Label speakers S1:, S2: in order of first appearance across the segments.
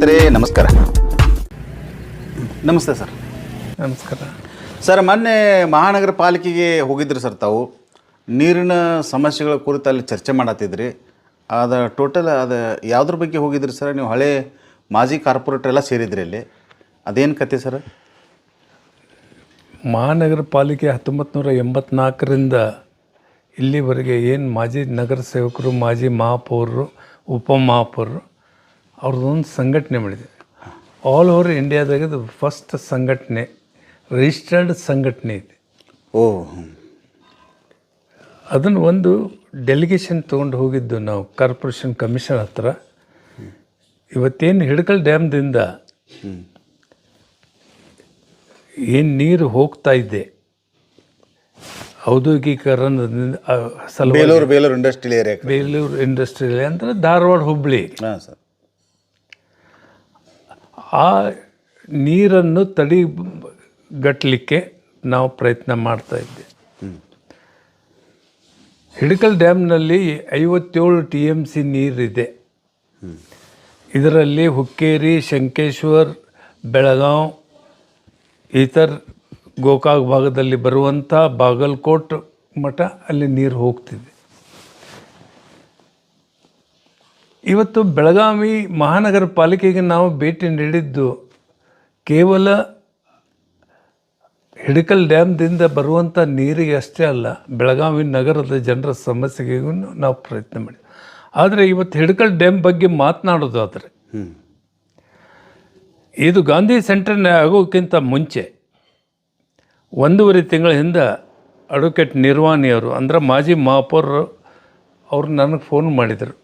S1: ಸ್ನೇಹಿತರೆ ನಮಸ್ಕಾರ. ನಮಸ್ತೆ ಸರ್.
S2: ನಮಸ್ಕಾರ.
S1: ಸರ್ ಮೊನ್ನೆ ಮಹಾನಗರ ಪಾಲಿಕೆಗೆ ಹೋಗಿದ್ರಿ ಸರ್ ತಾವು. ನೀರಿನ ಸಮಸ್ಯೆಗಳ ಕುರಿತು ಅಲ್ಲಿ ಚರ್ಚೆ ಮಾಡತ್ತಿದ್ರಿ. ಅದು ಟೋಟಲ್ ಅದು ಯಾವುದ್ರ ಬಗ್ಗೆ ಹೋಗಿದ್ರಿ ಸರ್? ನೀವು ಹಳೆ ಮಾಜಿ ಕಾರ್ಪೊರೇಟರ್ ಎಲ್ಲ ಸೇರಿದ್ರಿ ಅಲ್ಲಿ. ಅದೇನು ಕತೆ ಸರ್?
S2: ಮಹಾನಗರ ಪಾಲಿಕೆ ಹತ್ತೊಂಬತ್ತು ನೂರ ಎಂಬತ್ನಾಲ್ಕರಿಂದ ಇಲ್ಲಿವರೆಗೆ ಏನು ಮಾಜಿ ನಗರ ಸೇವಕರು ಮಾಜಿ ಮಹಾಪೌರರು ಉಪಮಹಾಪೌರರು ಅವ್ರದ್ದೊಂದು ಸಂಘಟನೆ ಮಾಡಿದೆ. ಆಲ್ ಓವರ್ ಇಂಡಿಯಾದಾಗ ಇದು ಫಸ್ಟ್ ಸಂಘಟನೆ ರಿಜಿಸ್ಟರ್ಡ್ ಸಂಘಟನೆ ಇದೆ.
S1: ಓ
S2: ಅದನ್ನು ಒಂದು ಡೆಲಿಗೇಷನ್ ತೊಗೊಂಡು ಹೋಗಿದ್ದು ನಾವು ಕಾರ್ಪೊರೇಷನ್ ಕಮಿಷನ್ ಹತ್ರ. ಇವತ್ತೇನು ಹಿಡಕಲ್ ಡ್ಯಾಮ್ದಿಂದ ಏನು ನೀರು ಹೋಗ್ತಾ ಇದೆ ಸಲುವಾಗಿ
S1: Belur Belur industrial area
S2: Belur industrial ಅಂದರೆ ಧಾರವಾಡ ಹುಬ್ಬಳ್ಳಿ
S1: ಹಾಂ ಸರ್.
S2: ಆ ನೀರನ್ನು ತಡೆಗಟ್ಟಲಿಕ್ಕೆ ನಾವು ಪ್ರಯತ್ನ ಮಾಡ್ತಾ ಇದ್ದೆ. ಹಿಡಕಲ್ ಡ್ಯಾಮ್ನಲ್ಲಿ ಐವತ್ತೇಳು ಟಿ ಎಂ ಸಿ ನೀರಿದೆ. ಇದರಲ್ಲಿ ಹುಕ್ಕೇರಿ, ಶಂಕೇಶ್ವರ್ ಬೆಳಗಾವ್ ಇತರ ಗೋಕಾಕ್ ಭಾಗದಲ್ಲಿ ಬರುವಂಥ ಬಾಗಲ್ಕೋಟ್ ಮಠ ಅಲ್ಲಿ ನೀರು ಹೋಗ್ತಿದೆ. ಇವತ್ತು ಬೆಳಗಾವಿ ಮಹಾನಗರ ಪಾಲಿಕೆಗೆ ನಾವು ಭೇಟಿ ನೀಡಿದ್ದು ಕೇವಲ ಹಿಡಕಲ್ ಡ್ಯಾಮ್ದಿಂದ ಬರುವಂಥ ನೀರಿಗೆ ಅಷ್ಟೇ ಅಲ್ಲ, ಬೆಳಗಾವಿ ನಗರದ ಜನರ ಸಮಸ್ಯೆಗೂ ನಾವು ಪ್ರಯತ್ನ ಮಾಡಿದ್ವಿ. ಆದರೆ ಇವತ್ತು ಹಿಡಕಲ್ ಡ್ಯಾಮ್ ಬಗ್ಗೆ ಮಾತನಾಡೋದಾದರೆ, ಇದು ಗಾಂಧಿ ಸೆಂಟರ್ನ ಆಗೋಕ್ಕಿಂತ ಮುಂಚೆ ಒಂದೂವರೆ ತಿಂಗಳ ಹಿಂದೆ ಅಡ್ವೊಕೇಟ್ ನಿರ್ವಾಣಿಯವರು, ಅಂದ್ರೆ ಮಾಜಿ ಮಹಾಪೌರರು ಅವರು ನನಗೆ ಫೋನ್ ಮಾಡಿದರು.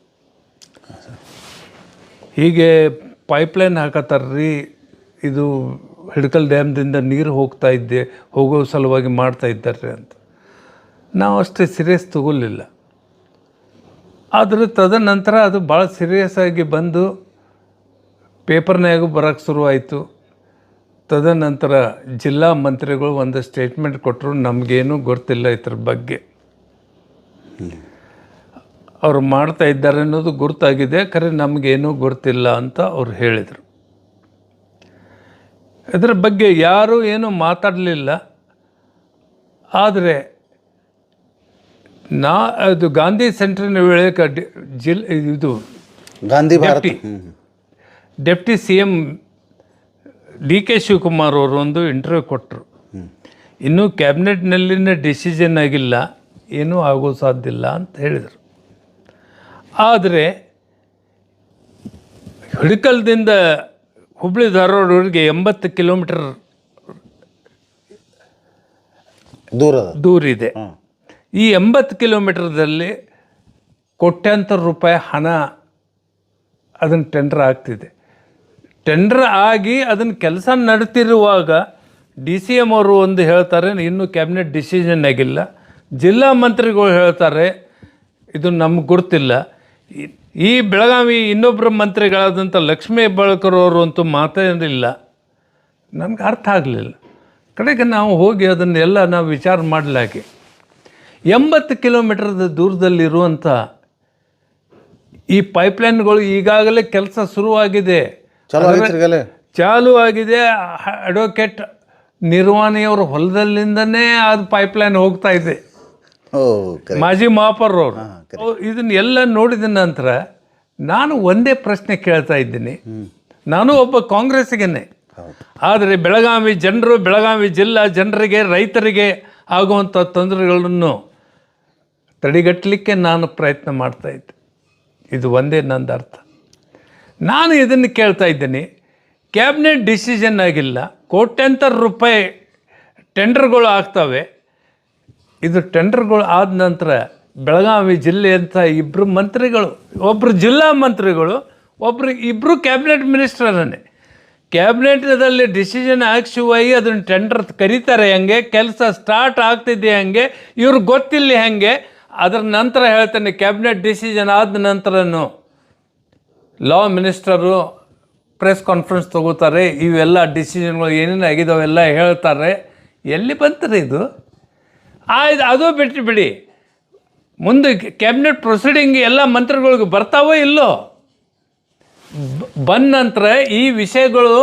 S2: ಹೀಗೆ ಪೈಪ್ಲೈನ್ ಹಾಕತ್ತಾರ್ರಿ ಇದು ಹಿಡ್ಕಲ್ ಡ್ಯಾಮ್ದಿಂದ ನೀರು ಹೋಗ್ತಾ ಇದ್ದೆ, ಹೋಗೋ ಸಲುವಾಗಿ ಮಾಡ್ತಾ ಇದ್ದಾರೆ ಅಂತ. ನಾವು ಅಷ್ಟೇ ಸೀರಿಯಸ್ ತಗೊಳ್ಳಿಲ್ಲ ಆದರೆ ತದನಂತರ ಅದು ಭಾಳ ಸೀರಿಯಸ್ ಆಗಿ ಬಂದು ಪೇಪರ್ನಾಗೂ ಬರೋಕ್ಕೆ ಶುರುವಾಯಿತು. ತದನಂತರ ಜಿಲ್ಲಾ ಮಂತ್ರಿಗಳು ಒಂದು ಸ್ಟೇಟ್ಮೆಂಟ್ ಕೊಟ್ಟರು ನಮಗೇನು ಗೊತ್ತಿಲ್ಲ ಇದ್ರ ಬಗ್ಗೆ. ಅವ್ರು ಮಾಡ್ತಾ ಇದ್ದಾರೆ ಅನ್ನೋದು ಗುರ್ತಾಗಿದೆ ಖರೆ ನಮಗೇನೂ ಗೊತ್ತಿಲ್ಲ ಅಂತ ಅವ್ರು ಹೇಳಿದರು. ಇದರ ಬಗ್ಗೆ ಯಾರೂ ಏನೂ ಮಾತಾಡಲಿಲ್ಲ. ಆದರೆ ನಾ ಅದು ಗಾಂಧಿ ಸೆಂಟ್ರಿನ ವೇಳೆ ಜಿಲ್ ಇದು
S1: Gandhi Bharat.
S2: Deputy deputy C M D K Shivakumar ಅವರು ಒಂದು ಇಂಟರ್ವ್ಯೂ ಕೊಟ್ಟರು ಇನ್ನೂ ಕ್ಯಾಬಿನೆಟ್ನಲ್ಲಿನ ಡಿಸಿಷನ್ ಆಗಿಲ್ಲ ಏನೂ ಆಗೋ ಸಾಧ್ಯ ಇಲ್ಲ ಅಂತ ಹೇಳಿದರು. ಆದರೆ ಹಿಡಕಲ್ದಿಂದ ಹುಬ್ಳಿ ಧಾರವಾಡವರೆಗೆ ಎಂಬತ್ತು ಕಿಲೋಮೀಟರ್
S1: ದೂರ ದೂರಿದೆ
S2: ಈ ಎಂಬತ್ತು ಕಿಲೋಮೀಟರ್ದಲ್ಲಿ ಕೋಟ್ಯಾಂತರ ರೂಪಾಯಿ ಹಣ ಅದನ್ನು ಟೆಂಡರ್ ಆಗ್ತಿದೆ. ಟೆಂಡರ್ ಆಗಿ ಅದನ್ನು ಕೆಲಸ ನಡ್ತಿರುವಾಗ ಡಿ ಸಿ ಎಂ ಅವರು ಒಂದು ಹೇಳ್ತಾರೆ ಇನ್ನೂ ಕ್ಯಾಬಿನೆಟ್ ಡಿಸಿಷನ್ ಆಗಿಲ್ಲ. ಜಿಲ್ಲಾ ಮಂತ್ರಿಗಳು ಹೇಳ್ತಾರೆ ಇದು ನಮ್ಗೆ ಗೊತ್ತಿಲ್ಲ ಈ- ಬೆಳಗಾವಿ ಇನ್ನೊಬ್ಬರ ಮಂತ್ರಿಗಳಾದಂಥ ಲಕ್ಷ್ಮೀ ಹೆಬ್ಬಾಳ್ಕರ್ ಅವರು ಅಂತೂ ಮಾತಾಡಿಲ್ಲ ನನಗೆ ಅರ್ಥ ಆಗಲಿಲ್ಲ. ಕಡೆಗೆ ನಾವು ಹೋಗಿ ಅದನ್ನೆಲ್ಲ ನಾವು ವಿಚಾರ ಮಾಡಲಾಗಿ ಎಂಬತ್ತು ಕಿಲೋಮೀಟ್ರದ ದೂರದಲ್ಲಿರುವಂಥ ಈ ಪೈಪ್ಲೈನ್ಗಳು ಈಗಾಗಲೇ ಕೆಲಸ ಶುರುವಾಗಿದೆ.
S1: ಚಲೋ
S2: ಆಗಿದೆ ಅಡ್ವೊಕೇಟ್ ನಿರ್ವಹಣೆಯವ್ರ ಹೊಲದಲ್ಲಿಂದನೇ ಅದು ಪೈಪ್ಲೈನ್ ಹೋಗ್ತಾ ಇದೆ.
S1: ಓ ಕರೆ
S2: ಅವರು ಇದನ್ನ ಎಲ್ಲ ನೋಡಿದ ನಂತರ ನಾನು ಒಂದೇ ಪ್ರಶ್ನೆ ಕೇಳ್ತಾ ಇದ್ದೀನಿ. ನಾನು ಒಬ್ಬ ಕಾಂಗ್ರೆಸ್ಸಿಗೇನೆ ಆದರೆ ಬೆಳಗಾವಿ ಜನರು ಬೆಳಗಾವಿ ಜಿಲ್ಲಾ ಜನರಿಗೆ ರೈತರಿಗೆ ಆಗುವಂಥ ತೊಂದರೆಗಳನ್ನು ತಡೆಗಟ್ಟಲಿಕ್ಕೆ ನಾನು ಪ್ರಯತ್ನ ಮಾಡ್ತಾ ಇದ್ದೆ. ಇದು ಒಂದೇ ನಂದು ಅರ್ಥ. ನಾನು ಇದನ್ನು ಕೇಳ್ತಾ ಇದ್ದೀನಿ. ಕ್ಯಾಬಿನೆಟ್ ಡಿಸಿಷನ್ ಆಗಿಲ್ಲ. ಕೋಟ್ಯಂತರ ರೂಪಾಯಿ ಟೆಂಡರ್ಗಳು ಆಗ್ತವೆ. ಇದು ಟೆಂಡರ್ಗಳು ಆದ ನಂತರ ಬೆಳಗಾವಿ ಜಿಲ್ಲೆ ಅಂತ ಇಬ್ಬರು ಮಂತ್ರಿಗಳು ಒಬ್ಬರು ಜಿಲ್ಲಾ ಮಂತ್ರಿಗಳು ಒಬ್ಬರು ಇಬ್ಬರು ಕ್ಯಾಬಿನೆಟ್ ಮಿನಿಸ್ಟರನ್ನೇ. ಕ್ಯಾಬಿನೆಟ್ನಲ್ಲಿ ಡಿಸಿಷನ್ ಹಾಕ್ಸುವಾಗಿ ಅದನ್ನು ಟೆಂಡರ್ ಕರೀತಾರೆ ಹೆಂಗೆ, ಕೆಲಸ ಸ್ಟಾರ್ಟ್ ಆಗ್ತಿದೆ ಹೆಂಗೆ ಇವ್ರಿಗೆ ಗೊತ್ತಿಲ್ಲ ಹೆಂಗೆ, ಅದರ ನಂತರ ಹೇಳ್ತಾನೆ ಕ್ಯಾಬಿನೆಟ್ ಡಿಸಿಷನ್ ಆದ ನಂತರನು ಲಾ ಮಿನಿಸ್ಟರು ಪ್ರೆಸ್ ಕಾನ್ಫರೆನ್ಸ್ ತಗೋತಾರೆ, ಇವೆಲ್ಲ ಡಿಸಿಷನ್ಗಳು ಏನೇನು ಆಗಿದಾವೆಲ್ಲ ಹೇಳ್ತಾರೆ. ಎಲ್ಲಿ ಬಂತಾರೆ ಇದು? ಆಯ್ತು, ಅದು ಬಿಟ್ಟು ಬಿಡಿ. ಮುಂದೆ ಕ್ಯಾಬಿನೆಟ್ ಪ್ರೊಸೀಡಿಂಗ್ ಎಲ್ಲ ಮಂತ್ರಿಗಳಿಗೆ ಬರ್ತಾವೋ ಇಲ್ಲೋ? ಬಂದ ನಂತರ ಈ ವಿಷಯಗಳು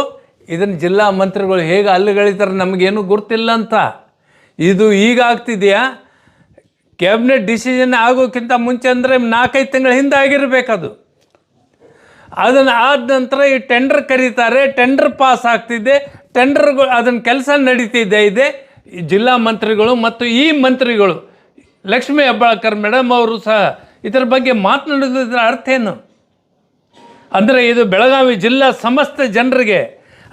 S2: ಇದನ್ನು ಜಿಲ್ಲಾ ಮಂತ್ರಿಗಳು ಹೇಗೆ ಅಲ್ಲಿಗಳಿತಾರೆ ನಮಗೇನು ಗೊತ್ತಿಲ್ಲ ಅಂತ. ಇದು ಈಗ ಆಗ್ತಿದೆಯಾ? ಕ್ಯಾಬಿನೆಟ್ ಡಿಸಿಷನ್ ಆಗೋಕ್ಕಿಂತ ಮುಂಚೆ ಅಂದರೆ ನಾಲ್ಕೈದು ತಿಂಗಳ ಹಿಂದೆ ಆಗಿರಬೇಕದು. ಅದನ್ನು ಆದ ನಂತರ ಈ ಟೆಂಡರ್ ಕರೀತಾರೆ ಟೆಂಡರ್ ಪಾಸ್ ಆಗ್ತಿದೆ ಟೆಂಡರ್ಗಳು ಅದನ್ನು ಕೆಲಸ ನಡೀತಿದೆ ಇದೆ? ಜಿಲ್ಲಾ ಮಂತ್ರಿಗಳು ಮತ್ತು ಈ ಮಂತ್ರಿಗಳು, ಲಕ್ಷ್ಮೀ ಹೆಬ್ಬಾಳ್ಕರ್ ಮೇಡಮ್ ಅವರು ಸಹ ಇದರ ಬಗ್ಗೆ ಮಾತನಾಡೋದ್ರ ಅರ್ಥ ಏನು? ಅಂದರೆ ಇದು ಬೆಳಗಾವಿ ಜಿಲ್ಲಾ ಸಮಸ್ತ ಜನರಿಗೆ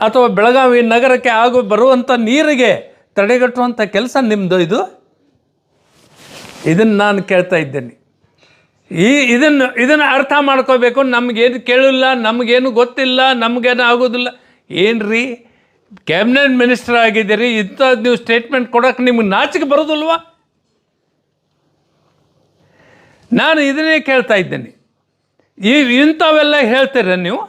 S2: ಅಥವಾ ಬೆಳಗಾವಿ ನಗರಕ್ಕೆ ಆಗೋ ಬರುವಂಥ ನೀರಿಗೆ ತಡೆಗಟ್ಟುವಂಥ ಕೆಲಸ ನಿಮ್ಮದು ಇದು? ಇದನ್ನು ನಾನು ಕೇಳ್ತಾ ಇದ್ದೇನೆ. ಈ ಇದನ್ನು ಇದನ್ನು ಅರ್ಥ ಮಾಡ್ಕೋಬೇಕು. ನಮಗೇನು ಕೇಳಿಲ್ಲ, ನಮಗೇನು ಗೊತ್ತಿಲ್ಲ, ನಮಗೇನು ಆಗೋದಿಲ್ಲ. ಏನು ರೀ ಕ್ಯಾಬಿನೆಟ್ ಮಿನಿಸ್ಟರ್ ಆಗಿದ್ದೀರಿ, ಇಂಥದ್ದು ನೀವು ಸ್ಟೇಟ್ಮೆಂಟ್ ಕೊಡೋಕೆ ನಿಮ್ಗೆ ನಾಚಿಕೆ ಬರೋದಿಲ್ವಾ? ನಾನು ಇದನ್ನೇ ಕೇಳ್ತಾ ಇದ್ದೇನೆ. ಈ ಇಂಥವೆಲ್ಲ ಹೇಳ್ತೀರ ನೀವು?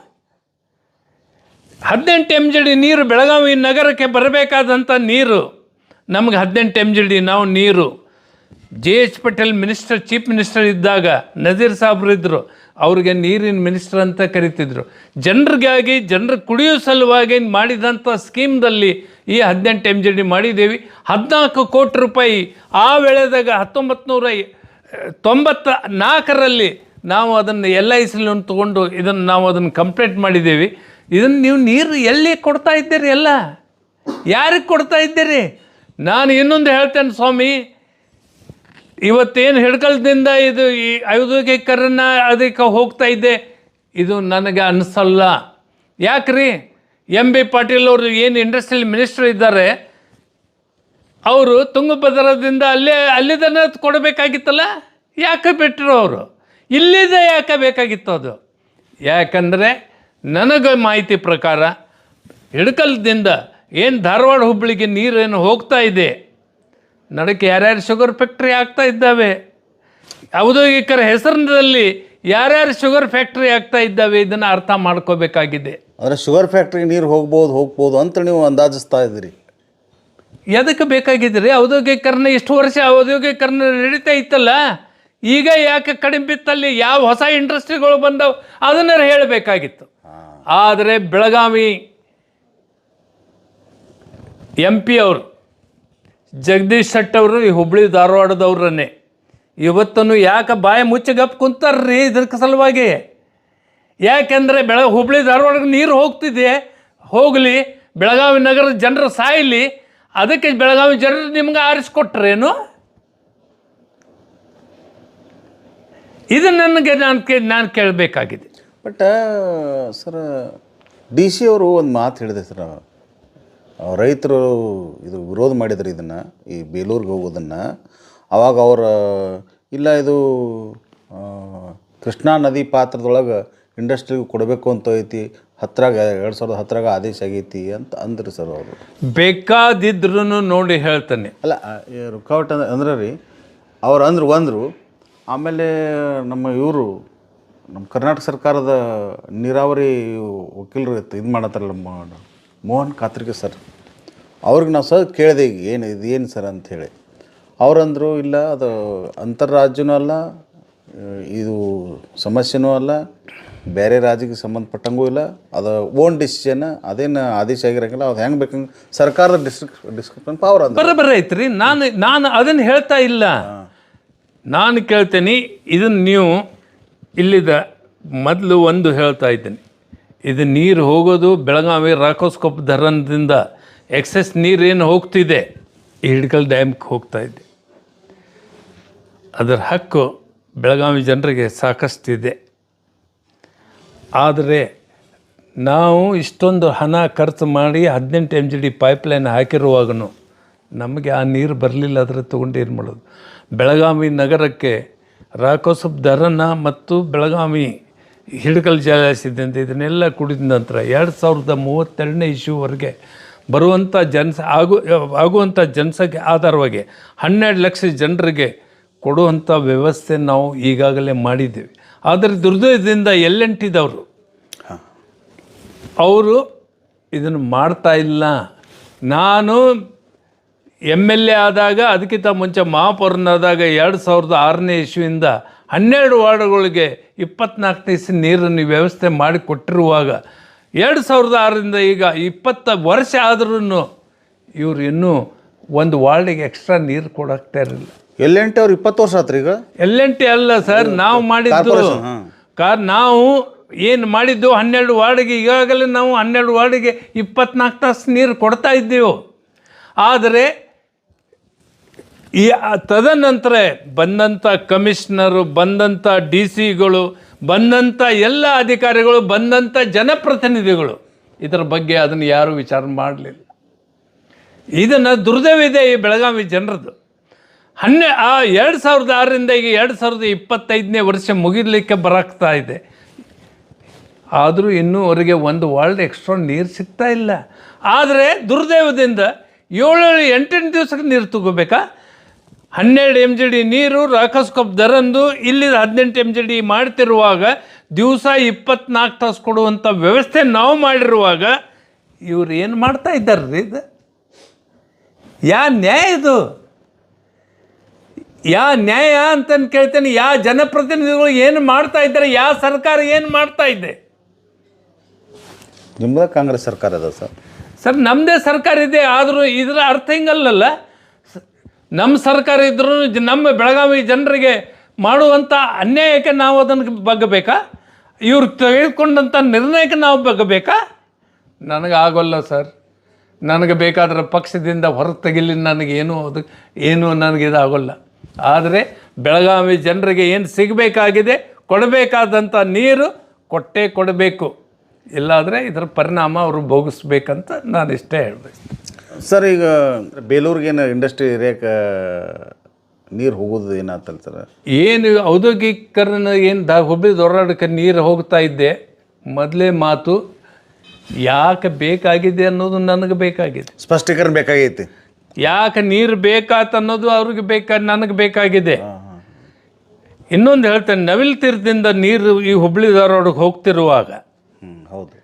S2: ಹದಿನೆಂಟು ಎಂ ಜಿ ಡಿ ನೀರು ಬೆಳಗಾವಿ ನಗರಕ್ಕೆ ಬರಬೇಕಾದಂಥ ನೀರು, ನಮಗೆ ಹದಿನೆಂಟು ಎಂ ಜಿ ಡಿ ನಾವು ನೀರು. J H Patel minister, chief minister ಇದ್ದಾಗ ನಜೀರ್ ಸಾಬ್ರು ಇದ್ದರು ಅವ್ರಿಗೆ ನೀರಿನ ಮಿನಿಸ್ಟರ್ ಅಂತ ಕರಿತಿದ್ರು. ಜನರಿಗಾಗಿ, ಜನರು ಕುಡಿಯೋ ಸಲುವಾಗಿ ಮಾಡಿದಂಥ ಸ್ಕೀಮ್ದಲ್ಲಿ ಈ ಹದಿನೆಂಟು ಎಂ ಜಿ ಡಿ ಮಾಡಿದ್ದೀವಿ. ಹದಿನಾಲ್ಕು ಕೋಟಿ ರೂಪಾಯಿ ಆ ವೇಳೆದಾಗ ಹತ್ತೊಂಬತ್ತು ನೂರ ತೊಂಬತ್ತ ನಾಲ್ಕರಲ್ಲಿ ನಾವು ಅದನ್ನು ಎಲ್ ಐ ಸಿಲ್ ತೊಗೊಂಡು ಇದನ್ನು ನಾವು ಅದನ್ನು ಕಂಪ್ಲೇಂಟ್ ಮಾಡಿದ್ದೀವಿ. ಇದನ್ನು ನೀವು ನೀರು ಎಲ್ಲಿ ಕೊಡ್ತಾ ಇದ್ದೀರಿ ಎಲ್ಲ ಯಾರಿಗೆ ಕೊಡ್ತಾ ಇದ್ದೀರಿ? ನಾನು ಇನ್ನೊಂದು ಹೇಳ್ತೇನೆ ಸ್ವಾಮಿ ಇವತ್ತೇನು ಹಿಡ್ಕಲ್ದಿಂದ ಇದು ಈ ಔದ್ಯೋಗಿಕರನ್ನ ಅದಕ್ಕೆ ಹೋಗ್ತಾ ಇದೆ ಇದು ನನಗೆ ಅನಿಸಲ್ಲ. ಯಾಕ್ರಿ? ಎಂ ಬಿ ಪಾಟೀಲ್ ಅವರು ಏನು ಇಂಡಸ್ಟ್ರಿಯಲ್ ಮಿನಿಸ್ಟರ್ ಇದ್ದಾರೆ, ಅವರು ತುಂಗಭದ್ರದಿಂದ ಅಲ್ಲೇ ಅಲ್ಲಿದನ್ನ ಕೊಡಬೇಕಾಗಿತ್ತಲ್ಲ? ಯಾಕೆ ಬಿಟ್ಟರು ಅವರು? ಇಲ್ಲಿದೆ ಯಾಕೆ ಬೇಕಾಗಿತ್ತು ಅದು? ಯಾಕಂದರೆ ನನಗೆ ಮಾಹಿತಿ ಪ್ರಕಾರ ಹಿಡ್ಕಲ್ದಿಂದ ಏನು ಧಾರವಾಡ ಹುಬ್ಬಳ್ಳಿಗೆ ನೀರೇನು ಹೋಗ್ತಾ ಇದೆ ನಡಕ್ಕೆ ಯಾರ್ಯಾರು ಶುಗರ್ ಫ್ಯಾಕ್ಟ್ರಿ ಆಗ್ತಾ ಇದ್ದಾವೆ? ಔದ್ಯೋಗಿಕರ ಹೆಸರಿನಲ್ಲಿ ಯಾರ್ಯಾರು ಶುಗರ್ ಫ್ಯಾಕ್ಟ್ರಿ ಆಗ್ತಾ ಇದ್ದಾವೆ ಇದನ್ನು ಅರ್ಥ ಮಾಡ್ಕೋಬೇಕಾಗಿದೆ.
S1: ಅಂದರೆ ಶುಗರ್ ಫ್ಯಾಕ್ಟ್ರಿಗೆ ನೀರು ಹೋಗ್ಬೋದು ಹೋಗ್ಬೋದು ಅಂತ ನೀವು ಅಂದಾಜಿಸ್ತಾ ಇದ್ದೀರಿ.
S2: ಎದಕ್ಕೆ ಬೇಕಾಗಿದ್ರಿ ಔದ್ಯೋಗಿಕರಣ ಇಷ್ಟು ವರ್ಷ ಔದ್ಯೋಗಿಕರಣ ನಡೀತಾ ಇತ್ತಲ್ಲ? ಈಗ ಯಾಕೆ ಕಡಿಮೆ ಬಿತ್ತಲ್ಲಿ ಯಾವ ಹೊಸ ಇಂಡಸ್ಟ್ರಿಗಳು ಬಂದವು? ಅದನ್ನ ಹೇಳಬೇಕಾಗಿತ್ತು. ಆದರೆ ಬೆಳಗಾವಿ ಎಂ ಪಿ ಅವರು ಜಗದೀಶ್ ಶೆಟ್ಟಿ ಅವರು ಈ ಹುಬ್ಳಿ ಧಾರವಾಡದವ್ರನ್ನೇ. ಇವತ್ತನ್ನು ಯಾಕೆ ಬಾಯಿ ಮುಚ್ಚಿ ಗಪ್ ಕುಂತಾರ್ರಿ ಇದಕ್ಕೆ ಸಲುವಾಗಿ? ಯಾಕೆಂದರೆ ಬೆಳ, ಹುಬ್ಳಿ ಧಾರವಾಡಕ್ಕೆ ನೀರು ಹೋಗ್ತಿದೆ. ಹೋಗಲಿ, ಬೆಳಗಾವಿ ನಗರದ ಜನರು ಸಾಯಲಿ, ಅದಕ್ಕೆ ಬೆಳಗಾವಿ ಜನರು ನಿಮ್ಗೆ ಆರಿಸ್ಕೊಟ್ರೇನು? ಇದು ನನಗೆ ನಾನು ಕೇ, ನಾನು ಕೇಳಬೇಕಾಗಿದೆ.
S1: ಬಟ್ ಸರ್, ಡಿ ಸಿ ಅವರು ಒಂದು ಮಾತು ಹೇಳಿದೆ ಸರ್. ರೈತರು ಇದು ವಿರೋಧ ಮಾಡಿದ್ರು ಇದನ್ನು ಈ ಬೇಲೂರಿಗೆ ಹೋಗೋದನ್ನು. ಅವಾಗ ಅವರ ಇಲ್ಲ ಇದು ಕೃಷ್ಣಾ ನದಿ ಪಾತ್ರದೊಳಗೆ ಇಂಡಸ್ಟ್ರಿಗೆ ಕೊಡಬೇಕು ಅಂತ ಐತಿ ಹತ್ರಾಗ ಎರಡು ಸಾವಿರದ ಹತ್ತರಾಗ ಆದೇಶ ಆಗೈತಿ ಅಂತ ಅಂದ್ರಿ ಸರ್ ಅವರು.
S2: ಬೇಕಾದಿದ್ರು ನೋಡಿ ಹೇಳ್ತಾನೆ.
S1: ಅಲ್ಲ ರುಕಾವಟ್ ಅಂದ್ರೆ ಅಂದ್ರೆ ರೀ ಅವ್ರು ಅಂದರು ಒಂದರು ಆಮೇಲೆ ನಮ್ಮ ಇವರು ನಮ್ಮ ಕರ್ನಾಟಕ ಸರ್ಕಾರದ ನೀರಾವರಿ ವಕೀಲರು ಇದು ಮಾಡತ್ತಾರಲ್ಲ ಮ- ಮೋಹನ್ ಕಾತ್ರಿಕೆ ಸರ್. ಅವ್ರಿಗೆ ನಾವು ಸರ್ ಕೇಳಿದೆ ಈಗ ಏನು ಇದು ಏನು ಸರ್ ಅಂಥೇಳಿ ಅವರಂದರು ಇಲ್ಲ ಅದು ಅಂತಾರಾಜ್ಯನೂ ಅಲ್ಲ ಇದು ಸಮಸ್ಯೆನೂ ಅಲ್ಲ ಬೇರೆ ರಾಜ್ಯಕ್ಕೆ ಸಂಬಂಧಪಟ್ಟಂಗೂ ಇಲ್ಲ ಅದು ಓನ್ ಡಿಸಿಷನ್ ಅದೇನು ಆದೇಶ ಆಗಿರಂಗಿಲ್ಲ ಅದು ಹೆಂಗೆ ಬೇಕಂಗೆ ಸರ್ಕಾರದ ಡಿಸ್ಟ್ರಿಕ್ ಡಿಸ್ಕ್ರಿಪ್ಷನ್ ಪವರ್ ಅಂತ
S2: ಬರ ಬರ ಐತ್ರಿ. ನಾನು ನಾನು ಅದನ್ನು ಹೇಳ್ತಾ ಇಲ್ಲ. ನಾನು ಕೇಳ್ತೇನೆ ಇದನ್ನು ನೀವು ಇಲ್ಲಿದ ಮೊದಲು ಒಂದು ಹೇಳ್ತಾ ಇದ್ದೀನಿ. ಇದು ನೀರು ಹೋಗೋದು ಬೆಳಗಾವಿ ರಾಕೋಸ್ಕೋಪ್ ಧರನದಿಂದ ಎಕ್ಸೆಸ್ ಏನು ಹೋಗ್ತಿದೆ? ಹಿಡ್ಕಲ್ ಡ್ಯಾಮ್ಗೆ ಹೋಗ್ತಾ ಇದೆ. ಅದರ ಹಕ್ಕು ಬೆಳಗಾವಿ ಜನರಿಗೆ ಸಾಕಷ್ಟಿದೆ. ಆದರೆ ನಾವು ಇಷ್ಟೊಂದು ಹಣ ಖರ್ಚು ಮಾಡಿ ಹದಿನೆಂಟು ಎಂ ಜಿ ಡಿ ಪೈಪ್ಲೈನ್ ಹಾಕಿರುವಾಗೂ ನಮಗೆ ಆ ನೀರು ಬರಲಿಲ್ಲ ಅದರ ತೊಗೊಂಡು ಏನು ಮಾಡೋದು ಬೆಳಗಾವಿ ನಗರಕ್ಕೆ ರಾಕೋಸಪ್ ದರನ ಮತ್ತು ಬೆಳಗಾವಿ ಹಿಡಕಲ್ ಜಲಾಶಯದಿಂದ ಇದನ್ನೆಲ್ಲ ಕುಡಿದ ನಂತರ ಎರಡು ಸಾವಿರದ ಮೂವತ್ತೆರಡನೇ ಇಶ್ಯೂವರೆಗೆ ಬರುವಂಥ ಜನಸ ಆಗು ಆಗುವಂಥ ಜನಸಂಖ್ಯೆ ಆಧಾರವಾಗಿ ಹನ್ನೆರಡು ಲಕ್ಷ ಜನರಿಗೆ ಕೊಡುವಂಥ ವ್ಯವಸ್ಥೆ ನಾವು ಈಗಾಗಲೇ ಮಾಡಿದ್ದೇವೆ. ಆದರೆ ದುರ್ದೈವದಿಂದ ಎಲ್ಲೆಂಟಿದವರು? ಅವರು ಇದನ್ನು ಮಾಡ್ತಾ ಇಲ್ಲ. ನಾನು ಎಂ ಎಲ್ ಎ ಆದಾಗ ಅದಕ್ಕಿಂತ ಮುಂಚೆ ಮಹಾಪೌರನಾದಾಗ ಎರಡು ಸಾವಿರದ ಆರನೇ ಇಸ್ವಿಯಿಂದ ಹನ್ನೆರಡು ವಾರ್ಡ್ಗಳಿಗೆ ಇಪ್ಪತ್ನಾಲ್ಕು ದಿವಸ ನೀರನ್ನು ವ್ಯವಸ್ಥೆ ಮಾಡಿ ಕೊಟ್ಟಿರುವಾಗ ಎರಡು ಸಾವಿರದ ಆರರಿಂದ ಈಗ ಇಪ್ಪತ್ತ ವರ್ಷ ಆದ್ರೂ ಇವರು ಇನ್ನೂ ಒಂದು ವಾರ್ಡಿಗೆ ಎಕ್ಸ್ಟ್ರಾ ನೀರು ಕೊಡಕ್ತಾ ಇರಲಿಲ್ಲ.
S1: ಎಲ್ಲೆಂಟು ಅವ್ರು ಇಪ್ಪತ್ತು ವರ್ಷ ಆತ್ರಿ ಈಗ?
S2: ಎಲ್ ಎನ್ ಟಿ ಅಲ್ಲ ಸರ್ ನಾವು ಮಾಡಿದ್ದು ಕಾರ್ ನಾವು ಏನು ಮಾಡಿದ್ದು ಹನ್ನೆರಡು ವಾರ್ಡಿಗೆ ಈಗಾಗಲೇ ನಾವು ಹನ್ನೆರಡು ವಾರ್ಡಿಗೆ ಇಪ್ಪತ್ನಾಲ್ಕು ತಾಸು ನೀರು ಕೊಡ್ತಾ ಇದ್ದೀವಿ. ಆದರೆ ಈ ತದನಂತರ ಬಂದಂಥ ಕಮಿಷನರು ಬಂದಂಥ ಡಿ ಸಿಗಳು ಬಂದಂಥ ಎಲ್ಲ ಅಧಿಕಾರಿಗಳು ಬಂದಂಥ ಜನಪ್ರತಿನಿಧಿಗಳು, ಇದರ ಬಗ್ಗೆ ಅದನ್ನು ಯಾರೂ ವಿಚಾರ ಮಾಡಲಿಲ್ಲ. ಇದನ್ನು ದುರ್ದವಿದೆ ಈ ಬೆಳಗಾವಿ ಜನರದ್ದು ಹನ್ನೆ, ಆ ಎರಡು ಸಾವಿರದ ಆರರಿಂದ ಈಗ ಎರಡು ಸಾವಿರದ ಇಪ್ಪತ್ತೈದನೇ ವರ್ಷ ಮುಗಿಲಿಕ್ಕೆ ಬರಾಗ್ತಾ ಇದೆ. ಆದರೂ ಇನ್ನೂವರೆಗೆ ಒಂದು ವಾಲ್ಡ್ ಎಕ್ಸ್ಟ್ರಾ ನೀರು ಸಿಗ್ತಾ ಇಲ್ಲ. ಆದರೆ ದುರ್ದೈವದಿಂದ ಏಳು ಎಂಟೆಂಟು ದಿವಸಕ್ಕೆ ನೀರು ತಗೋಬೇಕಾ? ಹನ್ನೆರಡು ಎಂ ಜಿ ಡಿ ನೀರು ರಾಕಸ್ಕೊಪ್ ದರಂದು ಇಲ್ಲಿ ಹದಿನೆಂಟು ಎಂ ಜಿ ಡಿ ಮಾಡ್ತಿರುವಾಗ ದಿವಸ ಇಪ್ಪತ್ನಾಲ್ಕು ತಾಸು ಕೊಡುವಂಥ ವ್ಯವಸ್ಥೆ ನಾವು ಮಾಡಿರುವಾಗ ಇವ್ರು ಏನು ಮಾಡ್ತಾ ಇದ್ದಾರೆ ರೀ ಇದು? ಯಾ ನ್ಯಾಯ ಇದು? ಯಾ ನ್ಯಾಯ ಅಂತಂದು ಕೇಳ್ತೇನೆ ಯಾ ಜನಪ್ರತಿನಿಧಿಗಳು ಏನು ಮಾಡ್ತಾ ಇದ್ದಾರೆ ಯಾ ಸರ್ಕಾರ ಏನು ಮಾಡ್ತಾ ಇದೆ?
S1: ನಿಮ್ಮದ ಕಾಂಗ್ರೆಸ್ ಸರ್ಕಾರ ಅದ ಸರ್?
S2: ಸರ್ ನಮ್ಮದೇ ಸರ್ಕಾರ ಇದೆ ಆದರೂ ಇದರ ಅರ್ಥ ಹಿಂಗಲ್ಲಲ್ಲ? ನಮ್ಮ ಸರ್ಕಾರ ಇದ್ರೂ ನಮ್ಮ ಬೆಳಗಾವಿ ಜನರಿಗೆ ಮಾಡುವಂಥ ಅನ್ಯಾಯಕ್ಕೆ ನಾವು ಅದನ್ನು ಬಗ್ಗಬೇಕಾ? ಇವ್ರು ತೆಗೆದುಕೊಂಡಂಥ ನಿರ್ಣಯಕ್ಕೆ ನಾವು ಬಗ್ಗಬೇಕಾ? ನನಗೆ ಆಗೋಲ್ಲ ಸರ್. ನನಗೆ ಬೇಕಾದ್ರೆ ಪಕ್ಷದಿಂದ ಹೊರಗೆ ತೆಗಿಲಿ ನನಗೇನು ಅದು, ಏನು ನನಗೆ ಇದಾಗೋಲ್ಲ. ಆದರೆ ಬೆಳಗಾವಿ ಜನರಿಗೆ ಏನು ಸಿಗಬೇಕಾಗಿದೆ ಕೊಡಬೇಕಾದಂಥ ನೀರು ಕೊಟ್ಟೇ ಕೊಡಬೇಕು. ಇಲ್ಲಾದರೆ ಇದರ ಪರಿಣಾಮ ಅವರು ಭೋಗಿಸ್ಬೇಕಂತ ನಾನು ಇಷ್ಟೇ ಹೇಳ್ಬೇಕು
S1: ಸರ್ ಈಗ ಬೇಲೂರಿಗೇನು ಇಂಡಸ್ಟ್ರಿ ಏರಿಯಾಕ್ಕೆ ನೀರು ಹೋಗೋದು ಏನಾಗ್ತಲ್ಲ ಸರ್?
S2: ಏನು ಔದ್ಯೋಗಿಕರಣ ಏನು ದ ಹುಬ್ಬಳ್ಳಿ ಧಾರವಾಡಕ್ಕೆ ನೀರು ಹೋಗ್ತಾ ಇದ್ದೆ. ಮೊದಲೇ ಮಾತು ಯಾಕೆ ಬೇಕಾಗಿದೆ ಅನ್ನೋದು ನನಗೆ ಬೇಕಾಗಿದೆ.
S1: ಸ್ಪಷ್ಟೀಕರಣ ಬೇಕಾಗೈತಿ.
S2: ಯಾಕೆ ನೀರು ಬೇಕಾತ ಅನ್ನೋದು ಅವ್ರಿಗೆ ಬೇಕಾ ನನಗೆ ಬೇಕಾಗಿದೆ. ಇನ್ನೊಂದು ಹೇಳ್ತೇನೆ ನವಿಲ್ ತೀರದಿಂದ ನೀರು ಈ ಹುಬ್ಬಳ್ಳಿ ಧಾರವಾಡಕ್ಕೆ ಹೋಗ್ತಿರುವಾಗ
S1: ಹ್ಞೂ ಹೌದು.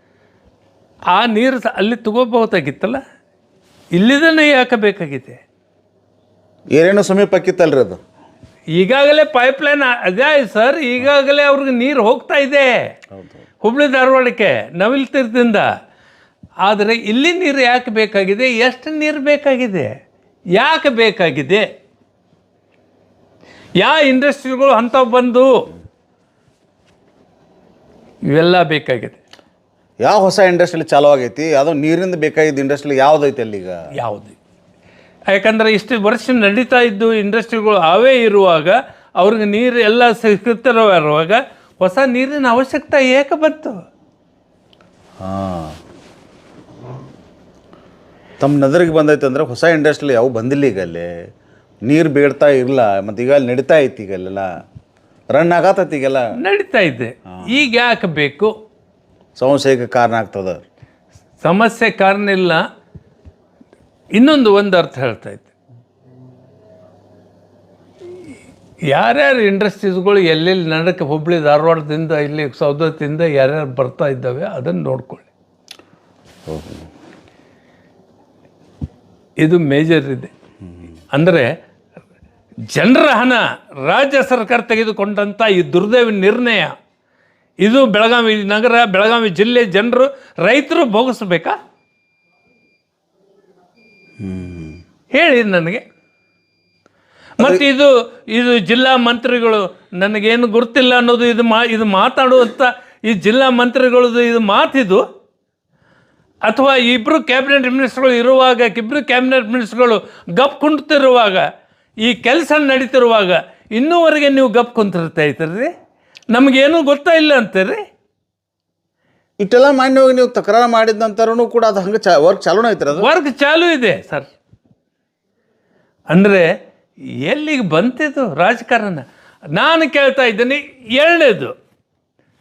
S2: ಆ ನೀರು ಅಲ್ಲಿ ತಗೋಬಹುದಾಗಿತ್ತಲ್ಲ? ಇಲ್ಲಿದನೇ ಯಾಕೆ ಬೇಕಾಗಿದೆ
S1: ಏನೇನೋ ಸಮೀಪಕ್ಕಿತ್ತಲ್ರಿ ಅದು?
S2: ಈಗಾಗಲೇ ಪೈಪ್ಲೈನ್ ಅದೇ ಸರ್ ಈಗಾಗಲೇ ಅವ್ರಿಗೆ ನೀರು ಹೋಗ್ತಾ ಇದೆ. ಹುಬ್ಳಿ ಧಾರವಾಡಕ್ಕೆ ನವಿಲ್ ತೀರ್ಥದಿಂದ ಆದರೆ ಇಲ್ಲಿ ನೀರು ಯಾಕೆ ಬೇಕಾಗಿದೆ? ಎಷ್ಟು ನೀರು ಬೇಕಾಗಿದೆ? ಯಾಕೆ ಬೇಕಾಗಿದೆ? ಯಾವ ಇಂಡಸ್ಟ್ರಿಗಳು ಅಂತ ಬಂದು ಇವೆಲ್ಲ ಬೇಕಾಗಿದೆ.
S1: ಯಾವ ಹೊಸ ಇಂಡಸ್ಟ್ರಿ ಚಾಲೂ ಆಗೈತಿ? ಅದು ನೀರಿಂದ ಬೇಕಾಗಿದ್ದ ಇಂಡಸ್ಟ್ರಿ ಯಾವ್ದೈತಿ ಅಲ್ಲಿ ಈಗ?
S2: ಯಾವುದು? ಯಾಕಂದ್ರೆ ಇಷ್ಟು ವರ್ಷ ನಡೀತಾ ಇದ್ದು ಇಂಡಸ್ಟ್ರಿಗಳು ಅವೇ ಇರುವಾಗ ಅವ್ರಿಗೆ ನೀರು ಎಲ್ಲ ಸಿಗುತ್ತಿರುವಾಗ ಹೊಸ ನೀರಿನ ಅವಶ್ಯಕತೆ ಏಕೆ ಬಂತು?
S1: ಹಾಂ. ತಮ್ಮ ನದರಿಗೆ ಬಂದೈತೆ ಅಂದ್ರೆ ಹೊಸ ಇಂಡಸ್ಟ್ರಿ ಯಾವ ಬಂದಿಲ್ಲ ಈಗ ಅಲ್ಲಿ. ನೀರು ಬೇಡ್ತಾ ಇರಲ್ಲ ಮತ್ತು ಈಗ ಅಲ್ಲಿ ನಡೀತಾ ಐತಿ ಈಗ ಅಲ್ಲೆಲ್ಲ. ರನ್ ಆಗತ್ತೈತಿ ಈಗೆಲ್ಲ
S2: ನಡೀತಾ ಇದೆ. ಈಗ ಯಾಕೆ ಬೇಕು?
S1: ಸಮಸ್ಯೆಗೆ ಕಾರಣ ಆಗ್ತದೆ?
S2: ಸಮಸ್ಯೆ ಕಾರಣ ಇಲ್ಲ. ಇನ್ನೊಂದು ಒಂದು ಅರ್ಥ ಹೇಳ್ತಾ ಇದ್ದೆ. ಯಾರ್ಯಾರು ಇಂಡಸ್ಟ್ರೀಸ್ಗಳು ಎಲ್ಲೆಲ್ಲಿ ನಡಕ್ಕೆ ಹುಬ್ಬಳ್ಳಿ ಧಾರವಾಡದಿಂದ ಇಲ್ಲಿ ಸೌದತ್ತಿಂದ ಯಾರ್ಯಾರು ಬರ್ತಾ ಇದ್ದಾವೆ ಅದನ್ನು ನೋಡ್ಕೊಳ್ಳಿ. ಇದು ಮೇಜರ್ ಇದೆ. ಅಂದರೆ ಜನರ ಹಣ ರಾಜ್ಯ ಸರ್ಕಾರ ತೆಗೆದುಕೊಂಡಂಥ ಈ ದುರ್ದೈವ ನಿರ್ಣಯ ಇದು ಬೆಳಗಾವಿ ನಗರ ಬೆಳಗಾವಿ ಜಿಲ್ಲೆ ಜನರು ರೈತರು ಭೋಗಿಸ್ಬೇಕಾ? ಹೇಳಿ ನನಗೆ. ಮತ್ತು ಇದು ಇದು ಜಿಲ್ಲಾ ಮಂತ್ರಿಗಳು ನನಗೇನು ಗೊತ್ತಿಲ್ಲ ಅನ್ನೋದು ಇದು ಮಾ ಇದು ಮಾತಾಡುವಂಥ ಈ ಜಿಲ್ಲಾ ಮಂತ್ರಿಗಳದ್ದು ಇದು ಮಾತಿದು. ಅಥವಾ ಇಬ್ಬರು ಕ್ಯಾಬಿನೆಟ್ ಮಿನಿಸ್ಟ್ರುಗಳು ಇರುವಾಗ ಇಬ್ಬರು ಕ್ಯಾಬಿನೆಟ್ ಮಿನಿಸ್ಟ್ರುಗಳು ಗಪ್ ಕುಂತಿರುವಾಗ ಈ ಕೆಲಸ ನಡೀತಿರುವಾಗ ಇನ್ನೂವರೆಗೆ ನೀವು ಗಪ್ ಕುಂತಿರ್ತಾ ಇದ್ದೀರಿ ನಮಗೇನು ಗೊತ್ತಾ ಇಲ್ಲ ಅಂತೀರಿ?
S1: ಇಷ್ಟೆಲ್ಲ ಮಾನ್ಯವಾಗಿ ನೀವು ತಕರಾರು ಮಾಡಿದ ನಂತರನೂ ಕೂಡ ಅದು ಹಂಗೆ ಚಾ ವರ್ಕ್ ಚಾಲೂನ ಐತ್ರಿ ಅದು?
S2: ವರ್ಕ್ ಚಾಲು ಇದೆ ಸರ್ ಅಂದರೆ ಎಲ್ಲಿಗೆ ಬಂತಿದ್ದು ರಾಜಕಾರಣ? ನಾನು ಕೇಳ್ತಾ ಇದ್ದೀನಿ ಎರಡನೇದು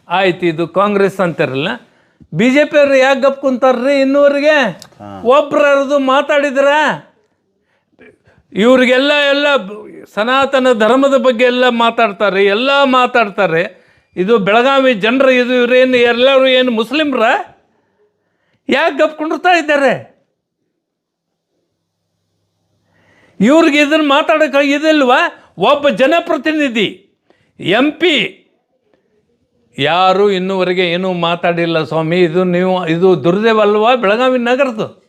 S2: ಆಯ್ತು ಇದು ಕಾಂಗ್ರೆಸ್ ಅಂತಾರಲ್ಲ ಬಿ ಜೆ ಪಿಯವ್ರು ಯಾಕೆ ಗಪ್ ಕುಂತಾರ್ರಿ ಇನ್ನೂವರೆಗೆ ಒಬ್ರದು ಮಾತಾಡಿದ್ರ? ಇವ್ರಿಗೆಲ್ಲ ಎಲ್ಲ ಸನಾತನ ಧರ್ಮದ ಬಗ್ಗೆ ಎಲ್ಲ ಮಾತಾಡ್ತಾರೆ ಎಲ್ಲ ಮಾತಾಡ್ತಾರೆ. ಇದು ಬೆಳಗಾವಿ ಜನರು, ಇದು ಇವರೇನು, ಎಲ್ಲರೂ ಏನು ಮುಸ್ಲಿಮ್ರ? ಯಾಕೆ ಗಪ್ಕೊಂಡಿರ್ತಾ ಇದ್ದಾರೆ? ಇವ್ರಿಗೆ ಇದನ್ನು ಮಾತಾಡೋಕೆ ಇದಿಲ್ವಾ ಒಬ್ಬ ಜನಪ್ರತಿನಿಧಿ, ಎಂ ಪಿ. ಯಾರು ಇನ್ನೂವರೆಗೆ ಏನೂ ಮಾತಾಡಿಲ್ಲ ಸ್ವಾಮಿ, ಇದು ನೀವು, ಇದು ದುರ್ದೇವಲ್ವಾ ಬೆಳಗಾವಿ ನಗರದ್ದು?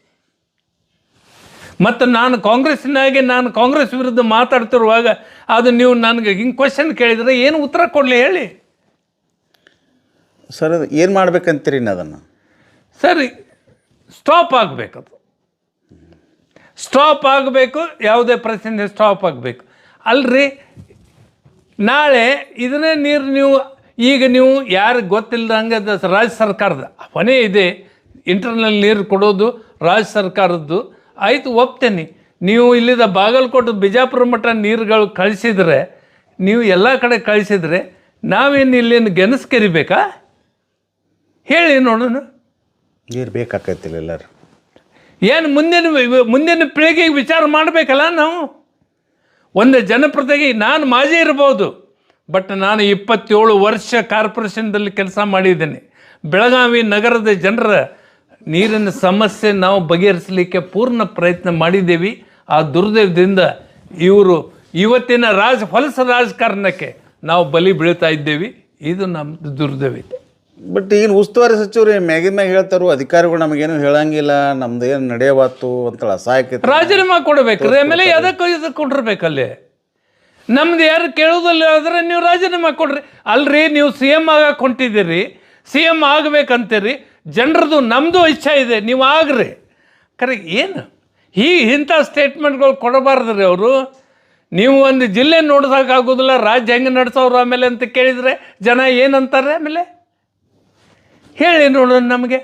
S2: ಮತ್ತು ನಾನು ಕಾಂಗ್ರೆಸ್ಸಿನಾಗೆ ನಾನು ಕಾಂಗ್ರೆಸ್ ವಿರುದ್ಧ ಮಾತಾಡ್ತಿರುವಾಗ ಅದು ನೀವು ನನಗೆ ಹಿಂಗೆ ಕ್ವಶನ್ ಕೇಳಿದರೆ ಏನು ಉತ್ತರ ಕೊಡಲಿ ಹೇಳಿ.
S1: ಸರ್ ಅದು ಏನು ಮಾಡ್ಬೇಕಂತೀರಿ ಅದನ್ನು?
S2: ಸರಿ ಸ್ಟಾಪ್ ಆಗಬೇಕದು ಸ್ಟಾಪ್ ಆಗಬೇಕು ಯಾವುದೇ ಪ್ರಶ್ನೆ ಸ್ಟಾಪ್ ಆಗಬೇಕು. ಅಲ್ರಿ ನಾಳೆ ಇದನ್ನೇ ನೀರು ನೀವು ಈಗ ನೀವು ಯಾರಿಗೆ ಗೊತ್ತಿಲ್ಲದಂಗೆ ರಾಜ್ಯ ಸರ್ಕಾರದ ಹೊಣೆ ಇದೆ. ಇಂಟರ್ನಲ್ ನೀರು ಕೊಡೋದು ರಾಜ್ಯ ಸರ್ಕಾರದ್ದು. ಆಯಿತು ಒಪ್ತೇನೆ. ನೀವು ಇಲ್ಲಿದ ಬಾಗಲಕೋಟೆ ಬಿಜಾಪುರ ಮಠ ನೀರುಗಳು ಕಳಿಸಿದರೆ ನೀವು ಎಲ್ಲ ಕಡೆ ಕಳಿಸಿದರೆ ನಾವೇನು ಇಲ್ಲಿನ ಗೆನಸು ಕರಿಬೇಕಾ? ಹೇಳಿ ನೋಡೋಣ.
S1: ನೀರು ಬೇಕಾಕೈತಿಲ್ಲ ಎಲ್ಲರೂ.
S2: ಏನು ಮುಂದಿನ ಮುಂದಿನ ಪೀಳಿಗೆಗೆ ವಿಚಾರ ಮಾಡಬೇಕಲ್ಲ ನಾವು? ಒಂದು ಜನಪ್ರತಿನಿಧಿ ನಾನು ಮಾಜಿ ಇರ್ಬೋದು ಬಟ್ ನಾನು ಇಪ್ಪತ್ತೇಳು ವರ್ಷ ಕಾರ್ಪೊರೇಷನ್ದಲ್ಲಿ ಕೆಲಸ ಮಾಡಿದ್ದೇನೆ. ಬೆಳಗಾವಿ ನಗರದ ಜನರ ನೀರಿನ ಸಮಸ್ಯೆ ನಾವು ಬಗೆಹರಿಸಲಿಕ್ಕೆ ಪೂರ್ಣ ಪ್ರಯತ್ನ ಮಾಡಿದ್ದೀವಿ. ಆ ದುರ್ದೈವದಿಂದ ಇವರು ಇವತ್ತಿನ ರಾಜ ಹೊಲಸ ರಾಜಕಾರಣಕ್ಕೆ ನಾವು ಬಲಿ ಬೀಳ್ತಾ ಇದ್ದೇವೆ. ಇದು ನಮ್ಮದು ದುರ್ದೈವಿದೆ
S1: ಬಟ್ ಈಗಿನ ಉಸ್ತುವಾರಿ ಸಚಿವರು ಮ್ಯಾಗಿನ ಮ್ಯಾಗ ಹೇಳ್ತಾರೋ ಅಧಿಕಾರಿಗಳು ನಮಗೇನು ಹೇಳಂಗಿಲ್ಲ ನಮ್ದು ಏನು ನಡೆಯವಾತು ಅಂತ ಅಸಹಾಯಕ
S2: ರಾಜೀನಾಮೆ ಕೊಡಬೇಕು ಆಮೇಲೆ ಅದಕ್ಕೆ ಇದಕ್ಕೆ ಕೊಟ್ಟಿರ್ಬೇಕಲ್ಲಿ? ನಮ್ದು ಯಾರು ಕೇಳೋದಿಲ್ಲ ಆದರೆ ನೀವು ರಾಜೀನಾಮೆ ಕೊಡ್ರಿ. ಅಲ್ರಿ ನೀವು ಸಿ ಎಂ ಆಗಕ್ಕೆ ಹೊಂಟಿದ್ದೀರಿ ಸಿ ಎಂ ಆಗಬೇಕಂತೀರಿ. ಜನರದು ನಮ್ಮದು ಇಚ್ಛೆ ಇದೆ, ನೀವು ಆಗ್ರಿ. ಕರೆ, ಏನು? ಈ ಇಂಥ ಸ್ಟೇಟ್ಮೆಂಟ್ಗಳು ಕೊಡಬಾರ್ದು ರೀ ಅವರು. ನೀವು ಒಂದು ಜಿಲ್ಲೆ ನೋಡ್ಸೋಕ್ಕಾಗೋದಿಲ್ಲ ರಾಜ್ಯ ಹೆಂಗೆ ನಡೆಸೋರು ಆಮೇಲೆ ಅಂತ ಕೇಳಿದರೆ ಜನ ಏನಂತಾರೆ ಆಮೇಲೆ? ಹೇಳಿ ನೋಡೋಣ ನಮಗೆ.